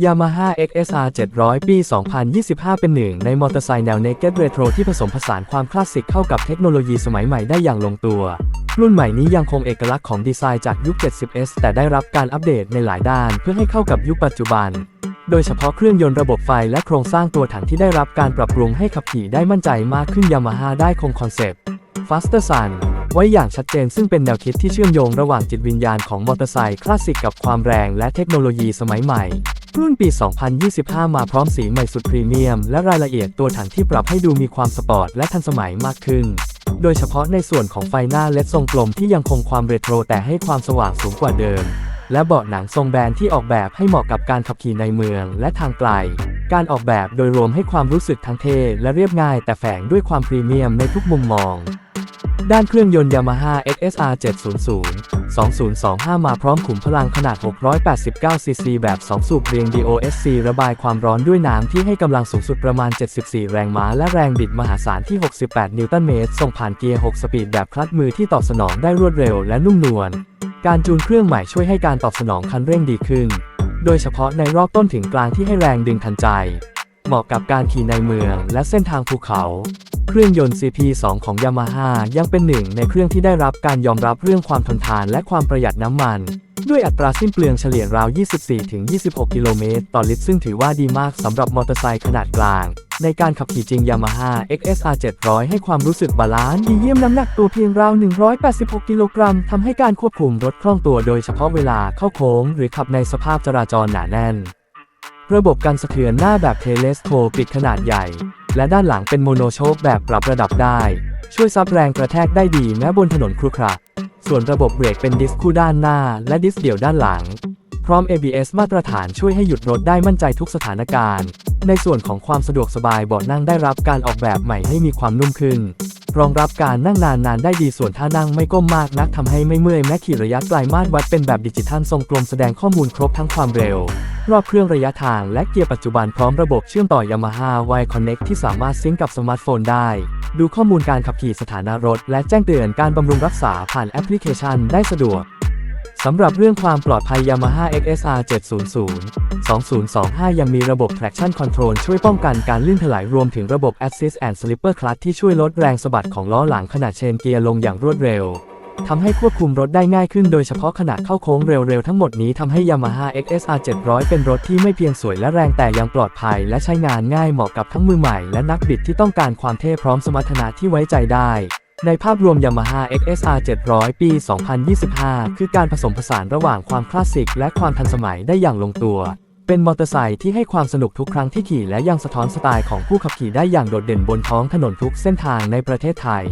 Yamaha XSR 700 ปี 2025 เป็นหนึ่งในมอเตอร์ไซค์แนว Naked Retro ที่ผสมผสานความคลาสสิกเข้ากับเทคโนโลยีสมัยใหม่ได้อย่างลงตัว รุ่นใหม่นี้ยังคงเอกลักษณ์ของดีไซน์จากยุค 70s แต่ได้รับการอัปเดตในหลายด้านเพื่อให้เข้ากับยุคปัจจุบัน โดยเฉพาะเครื่องยนต์ระบบไฟและโครงสร้างตัวถังที่ได้รับการปรับปรุงให้ขับขี่ได้มั่นใจมากขึ้น Yamaha ได้คงคอนเซปต์ Faster Sun ไว้อย่างชัดเจนซึ่งเป็นแนวคิดที่เชื่อมโยงระหว่างจิตวิญญาณของมอเตอร์ไซค์คลาสสิกกับความแรงและเทคโนโลยีสมัยใหม่ รุ่นปี 2025 มาพร้อมสีใหม่สุดพรีเมียม และรายละเอียดตัวถังที่ปรับให้ดูมีความสปอร์ตและทันสมัยมากขึ้น โดยเฉพาะในส่วนของไฟหน้าเลดทรงกลมที่ยังคงความเรโทรแต่ให้ความสว่างสูงกว่าเดิม และเบาะหนังทรงแบนที่ออกแบบให้เหมาะกับการขับขี่ในเมืองและทางไกล การออกแบบโดยรวมให้ความรู้สึกทั้งเท่และเรียบง่าย แต่แฝงด้วยความพรีเมียมในทุกมุมมอง ด้านเครื่องยนต์ Yamaha XSR 700 2025 มาพร้อมขุมพลังขนาด 689 ซีซี แบบ 2 สูบเรียง DOSC ระบายความร้อนด้วยน้ำที่ให้กำลังสูงสุดประมาณ 74 แรงม้า และแรงบิดมหาศาลที่ 68 นิวตันเมตร ส่งผ่านเกียร์ 6 สปีดแบบคลัตช์มือที่ตอบสนองได้รวดเร็วและนุ่มนวล การจูนเครื่องใหม่ช่วยให้การตอบสนองคันเร่งดีขึ้น โดยเฉพาะในรอบต้นถึงกลางที่ให้แรงดึงทันใจ เหมาะกับการขี่ในเมืองและเส้นทางภูเขา เครื่องยนต์ CP2 ของ Yamaha ยังเป็นหนึ่งในเครื่องที่ได้รับการยอมรับเรื่องความทนทานและความประหยัดน้ำมัน ด้วยอัตราสิ้นเปลืองเฉลี่ยราว 24-26 กิโลเมตรต่อลิตร ซึ่งถือว่าดีมากสำหรับมอเตอร์ไซค์ขนาดกลาง ในการขับขี่จริง Yamaha XSR 700 ให้ความรู้สึกบาลานซ์ดีเยี่ยมน้ำหนักตัวเพียงราว 186 กิโลกรัมทำให้การควบคุมรถคล่องตัวโดยเฉพาะเวลาเข้าโค้ง หรือขับในสภาพจราจรหนาแน่น ระบบการสะเทือนหน้าแบบเทเลสโคปิดขนาดใหญ่ และด้านหลังเป็นโมโนโชคแบบปรับระดับได้ ช่วยซับแรงกระแทกได้ดีแม้บนถนนครุขระส่วนระบบเบรกเป็นดิสคู่ด้านหน้า และดิสเดี่ยวด้านหลัง พร้อม ABS มาตรฐานช่วยให้หยุดรถได้มั่นใจทุกสถานการณ์ ในส่วนของความสะดวกสบายเบาะนั่งได้รับการออกแบบใหม่ให้มีความนุ่มขึ้น รองรับการนั่งนานนานๆได้ดีส่วนท่านั่งไม่ก้มมากนักทำให้ไม่เมื่อยแม้ขี่ระยะไกลมาตรวัดเป็นแบบดิจิทัลทรงกลมแสดงข้อมูลครบทั้งความเร็ว รอบเครื่องระยะทางและเกียร์ปัจจุบันพร้อมระบบเชื่อมต่อ Yamaha Y Connect ที่สามารถซิงกับสมาร์ทโฟนได้ ดูข้อมูลการขับขี่สถานะรถ และแจ้งเตือนการบำรุงรักษาผ่านแอปพลิเคชันได้สะดวก สำหรับเรื่องความปลอดภัย Yamaha XSR 700 2025 ยังมีระบบ traction control ช่วยป้องกันการลื่นถลายรวมถึงระบบ assist and slipper clutch ที่ช่วยลดแรงสะบัดของล้อหลังขณะเชนเกียร์ลงอย่างรวดเร็วทำให้ควบคุมรถได้ง่ายขึ้นโดยเฉพาะขณะเข้าโค้งเร็วๆ ทั้งหมดนี้ทำให้ Yamaha XSR 700 เป็นรถที่ไม่เพียงสวยและแรงแต่ยังปลอดภัย และใช้งานง่ายเหมาะกับทั้งมือใหม่และนักบิดที่ต้องการความเท่พร้อมสมรรถนะที่ไว้ใจได้ ในภาพรวม Yamaha XSR 700 ปี 2025 คือการผสมผสานระหว่างความคลาสสิกและความทันสมัยได้อย่างลงตัว เป็นมอเตอร์ไซค์ที่ให้ความสนุกทุกครั้งที่ขี่และยังสะท้อนสไตล์ของผู้ขับขี่ได้อย่างโดดเด่นบนท้องถนนทุกเส้นทางในประเทศไทย